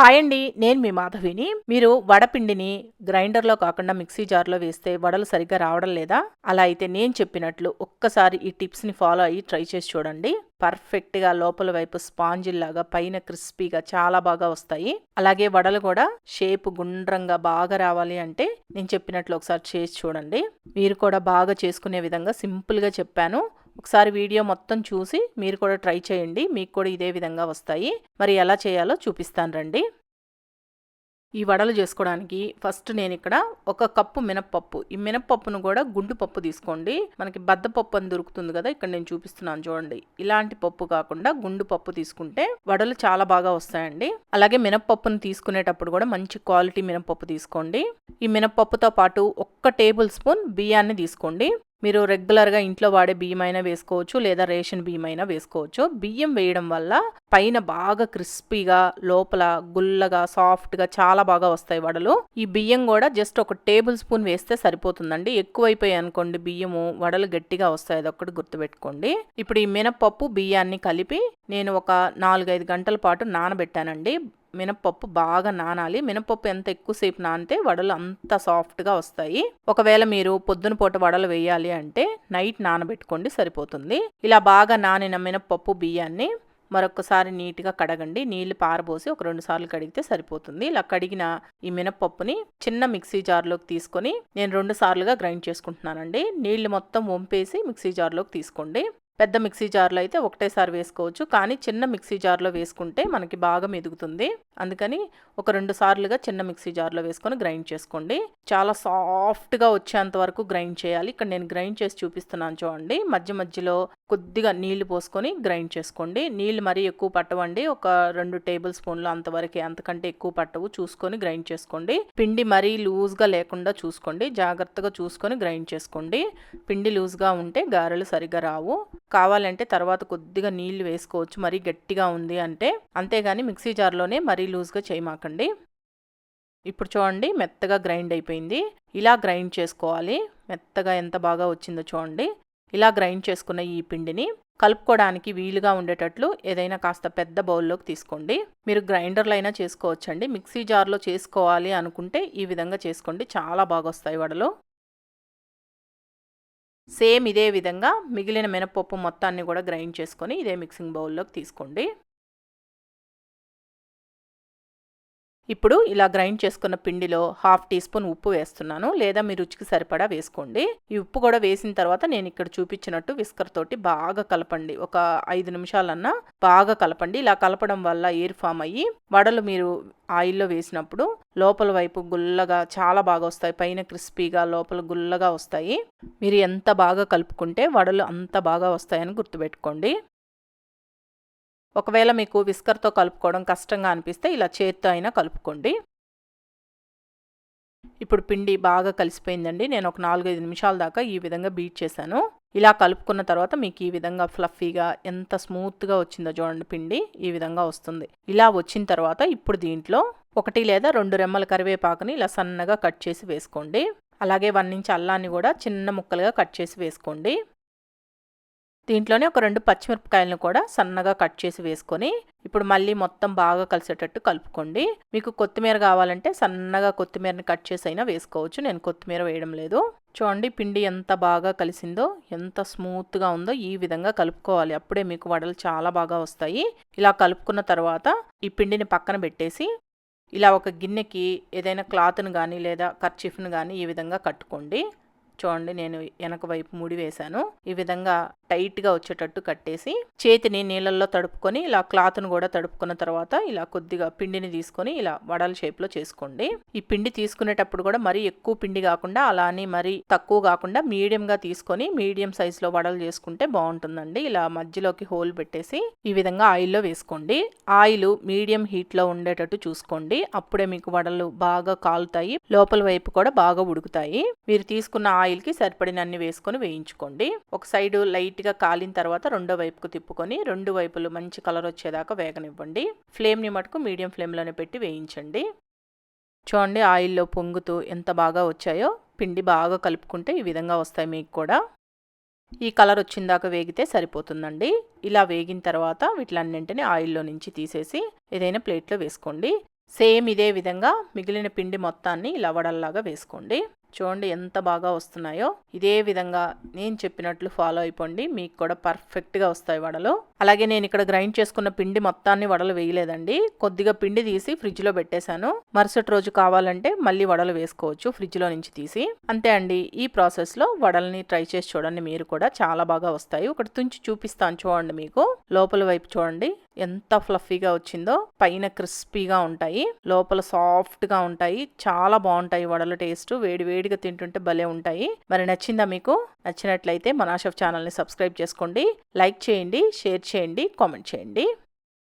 Hi అండి నేను మీ మాధవిని. మీరు వడపిండిని గ్రైండర్లో కాకుండా మిక్సీ జార్లో వేస్తే వడలు సరిగ్గా రావడం లేదా? అలా అయితే నేను చెప్పినట్లు ఒక్కసారి ఈ టిప్స్ని ఫాలో అయ్యి ట్రై చేసి చూడండి. పర్ఫెక్ట్గా లోపల వైపు స్పాంజిల్లాగా పైన క్రిస్పీగా చాలా బాగా వస్తాయి. అలాగే వడలు కూడా షేప్ గుండ్రంగా బాగా రావాలి అంటే నేను చెప్పినట్లు ఒకసారి చేసి చూడండి. మీరు కూడా బాగా చేసుకునే విధంగా సింపుల్గా చెప్పాను. ఒకసారి వీడియో మొత్తం చూసి మీరు కూడా ట్రై చేయండి. మీకు కూడా ఇదే విధంగా వస్తాయి. మరి ఎలా చేయాలో చూపిస్తాను రండి. ఈ వడలు చేసుకోవడానికి ఫస్ట్ నేను ఇక్కడ ఒక కప్పు మినప్పప్పు. ఈ మినప్పప్పును కూడా గుండు పప్పు తీసుకోండి. మనకి బద్దపప్పు అని దొరుకుతుంది కదా ఇక్కడ నేను చూపిస్తున్నాను చూడండి. ఇలాంటి పప్పు కాకుండా గుండు పప్పు తీసుకుంటే వడలు చాలా బాగా వస్తాయండి. అలాగే మినప్పప్పును తీసుకునేటప్పుడు కూడా మంచి క్వాలిటీ మినప్పప్పు తీసుకోండి. ఈ మినప్పప్పుతో పాటు ఒక్క టేబుల్ స్పూన్ బియ్యాన్ని తీసుకోండి. మీరు రెగ్యులర్గా ఇంట్లో వాడే బియ్యం అయినా వేసుకోవచ్చు లేదా రేషన్ బియ్యం అయినా వేసుకోవచ్చు. బియ్యం వేయడం వల్ల పైన బాగా క్రిస్పీగా లోపల గుల్లగా సాఫ్ట్గా చాలా బాగా వస్తాయి వడలు. ఈ బియ్యం కూడా జస్ట్ ఒక టేబుల్ స్పూన్ వేస్తే సరిపోతుందండి. ఎక్కువైపోయాయి అనుకోండి బియ్యము వడలు గట్టిగా వస్తాయి అదొక్కటి గుర్తుపెట్టుకోండి. ఇప్పుడు ఈ మినపప్పు బియ్యాన్ని కలిపి నేను ఒక నాలుగైదు గంటల పాటు నానబెట్టానండి. మినపప్పు బాగా నానాలి. మినపప్పు ఎంత ఎక్కువసేపు నానితే వడలు అంత సాఫ్ట్గా వస్తాయి. ఒకవేళ మీరు పొద్దున పూట వడలు వేయాలి అంటే నైట్ నానబెట్టుకోండి సరిపోతుంది. ఇలా బాగా నానిన మినపప్పు బియ్యాన్ని మరొకసారి నీట్గా కడగండి. నీళ్ళు పారబోసి ఒక రెండు సార్లు కడిగితే సరిపోతుంది. ఇలా కడిగిన ఈ మినపప్పుని చిన్న మిక్సీ జార్లోకి తీసుకొని నేను రెండు సార్లుగా గ్రైండ్ చేసుకుంటున్నానండి. నీళ్ళు మొత్తం వంపేసి మిక్సీ జార్లోకి తీసుకోండి. పెద్ద మిక్సీ జార్లో అయితే ఒకటేసారి వేసుకోవచ్చు. కానీ చిన్న మిక్సీ జార్లో వేసుకుంటే మనకి బాగా మెదుగుతుంది. అందుకని ఒక రెండు సార్లుగా చిన్న మిక్సీ జార్లో వేసుకొని గ్రైండ్ చేసుకోండి. చాలా సాఫ్ట్గా వచ్చేంత వరకు గ్రైండ్ చేయాలి. ఇక్కడ నేను గ్రైండ్ చేసి చూపిస్తున్నాను చూడండి. మధ్య మధ్యలో కొద్దిగా నీళ్ళు పోసుకొని గ్రైండ్ చేసుకోండి. నీళ్ళు మరీ ఎక్కువ పట్టవండి. ఒక రెండు టేబుల్ స్పూన్లు అంతవరకే అంతకంటే ఎక్కువ పట్టవు. చూసుకొని గ్రైండ్ చేసుకోండి. పిండి మరీ లూజ్గా లేకుండా చూసుకోండి. జాగ్రత్తగా చూసుకొని గ్రైండ్ చేసుకోండి. పిండి లూజ్గా ఉంటే గారెలు సరిగా రావు. కావాలంటే తర్వాత కొద్దిగా నీళ్ళు వేసుకోవచ్చు. మరీ గట్టిగా ఉంది అంటే అంతేగాని మిక్సీ జార్లోనే మరీ లూజ్గా చేయమాకండి. ఇప్పుడు చూడండి మెత్తగా గ్రైండ్ అయిపోయింది. ఇలా గ్రైండ్ చేసుకోవాలి. మెత్తగా ఎంత బాగా వచ్చిందో చూడండి. ఇలా గ్రైండ్ చేసుకున్న ఈ పిండిని కలుపుకోవడానికి వీలుగా ఉండేటట్లు ఏదైనా కాస్త పెద్ద బౌల్లోకి తీసుకోండి. మీరు గ్రైండర్లో అయినా చేసుకోవచ్చండి. మిక్సీ జార్లో చేసుకోవాలి అనుకుంటే ఈ విధంగా చేసుకోండి. చాలా బాగా వస్తాయి వడలు. సేమ్ ఇదే విధంగా మిగిలిన మినపప్పు మొత్తాన్ని కూడా గ్రైండ్ చేసుకొని ఇదే మిక్సింగ్ బౌల్లోకి తీసుకోండి. ఇప్పుడు ఇలా గ్రైండ్ చేసుకున్న పిండిలో హాఫ్ టీ స్పూన్ ఉప్పు వేస్తున్నాను లేదా మీ రుచికి సరిపడా వేసుకోండి. ఈ ఉప్పు కూడా వేసిన తర్వాత నేను ఇక్కడ చూపించినట్టు విస్కర్ తోటి బాగా కలపండి. ఒక ఐదు నిమిషాలన్నా బాగా కలపండి. ఇలా కలపడం వల్ల ఎయిర్ ఫామ్ అయ్యి వడలు మీరు ఆయిల్లో వేసినప్పుడు లోపల వైపు గుల్లగా చాలా బాగా వస్తాయి. పైన క్రిస్పీగా లోపల గుల్లగా వస్తాయి. మీరు ఎంత బాగా కలుపుకుంటే వడలు అంత బాగా వస్తాయని గుర్తుపెట్టుకోండి. ఒకవేళ మీకు విస్కర్తో కలుపుకోవడం కష్టంగా అనిపిస్తే ఇలా చేత్తో అయినా కలుపుకోండి. ఇప్పుడు పిండి బాగా కలిసిపోయిందండి. నేను ఒక నాలుగైదు నిమిషాల దాకా ఈ విధంగా బీట్ చేశాను. ఇలా కలుపుకున్న తర్వాత మీకు ఈ విధంగా ఫ్లఫీగా ఎంత స్మూత్గా వచ్చిందో చూడండి పిండి. ఈ విధంగా వస్తుంది. ఇలా వచ్చిన తర్వాత ఇప్పుడు దీంట్లో ఒకటి లేదా రెండు రెమ్మల కరివేపాకుని ఇలా సన్నగా కట్ చేసి వేసుకోండి. అలాగే వన్ ఇంచ్ అల్లాన్ని కూడా చిన్న ముక్కలుగా కట్ చేసి వేసుకోండి. దీంట్లోనే ఒక రెండు పచ్చిమిరపకాయలను కూడా సన్నగా కట్ చేసి వేసుకొని ఇప్పుడు మళ్ళీ మొత్తం బాగా కలిసేటట్టు కలుపుకోండి. మీకు కొత్తిమీర కావాలంటే సన్నగా కొత్తిమీరని కట్ చేసి అయినా వేసుకోవచ్చు. నేను కొత్తిమీర వేయడం లేదు. చూడండి పిండి ఎంత బాగా కలిసిందో ఎంత స్మూత్గా ఉందో ఈ విధంగా కలుపుకోవాలి. అప్పుడే మీకు వడలు చాలా బాగా వస్తాయి. ఇలా కలుపుకున్న తర్వాత ఈ పిండిని పక్కన పెట్టేసి ఇలా ఒక గిన్నెకి ఏదైనా క్లాత్ను కానీ లేదా కర్చీఫ్ను కానీ ఈ విధంగా కట్టుకోండి. చూడండి నేను వెనక వైపు ముడి వేశాను. ఈ విధంగా టైట్గా వచ్చేటట్టు కట్టేసి చేతిని నీళ్ళల్లో తడుపుకొని ఇలా క్లాత్ను కూడా తడుపుకున్న తర్వాత ఇలా కొద్దిగా పిండిని తీసుకొని ఇలా వడల షేప్లో చేసుకోండి. ఈ పిండి తీసుకునేటప్పుడు కూడా మరీ ఎక్కువ పిండి కాకుండా అలా అని మరీ తక్కువ కాకుండా మీడియంగా తీసుకొని మీడియం సైజులో వడలు చేసుకుంటే బాగుంటుందండి. ఇలా మధ్యలోకి హోల్ పెట్టేసి ఈ విధంగా ఆయిల్లో వేసుకోండి. ఆయిల్ మీడియం హీట్లో ఉండేటట్టు చూసుకోండి. అప్పుడే మీకు వడలు బాగా కాలుతాయి. లోపల వైపు కూడా బాగా ఉడుకుతాయి. మీరు తీసుకున్న ఆయిల్కి సరిపడినన్ని వేసుకొని వేయించుకోండి. ఒక సైడ్ లైట్ లైట్గా కాలిన తర్వాత రెండో వైపుకు తిప్పుకొని రెండు వైపులు మంచి కలర్ వచ్చేదాకా వేగనివ్వండి. ఫ్లేమ్ని మటుకు మీడియం ఫ్లేమ్లోనే పెట్టి వేయించండి. చూడండి ఆయిల్లో పొంగుతూ ఎంత బాగా వచ్చాయో పిండి బాగా కలుపుకుంటే ఈ విధంగా వస్తాయి మీకు కూడా. ఈ కలర్ వచ్చిందాక వేగితే సరిపోతుందండి. ఇలా వేగిన తర్వాత వీటిలన్నింటినీ ఆయిల్లో నుంచి తీసేసి ఏదైనా ప్లేట్లో వేసుకోండి. సేమ్ ఇదే విధంగా మిగిలిన పిండి మొత్తాన్ని ఇలా వడల్లాగా వేసుకోండి. చూడండి ఎంత బాగా వస్తున్నాయో. ఇదే విధంగా నేను చెప్పినట్లు ఫాలో అయిపోండి. మీకు కూడా పర్ఫెక్ట్గా వస్తాయి వడలు. అలాగే నేను ఇక్కడ గ్రైండ్ చేసుకున్న పిండి మొత్తాన్ని వడలు వేయలేదండి. కొద్దిగా పిండి తీసి ఫ్రిడ్జ్లో పెట్టేశాను. మరుసటి రోజు కావాలంటే మళ్ళీ వడలు వేసుకోవచ్చు ఫ్రిడ్జ్లో నుంచి తీసి. అంతే అండి ఈ ప్రాసెస్లో వడల్ని ట్రై చేసి చూడండి. మీరు కూడా చాలా బాగా వస్తాయి. ఒకటి తుంచి చూపిస్తాను చూడండి మీకు. లోపల వైపు చూడండి. ఎంత ఫ్లఫీగా వచ్చిందో పైన క్రిస్పీగా ఉంటాయి లోపల సాఫ్ట్గా ఉంటాయి చాలా బాగుంటాయి వడల టేస్ట్ వేడి వేడిగా తింటుంటే భలే ఉంటాయి. మరి నచ్చిందా మీకు? నచ్చినట్లయితే మనాషఫ్ ఛానల్ని సబ్స్క్రైబ్ చేసుకోండి లైక్ చేయండి షేర్ చేయండి కామెంట్ చేయండి.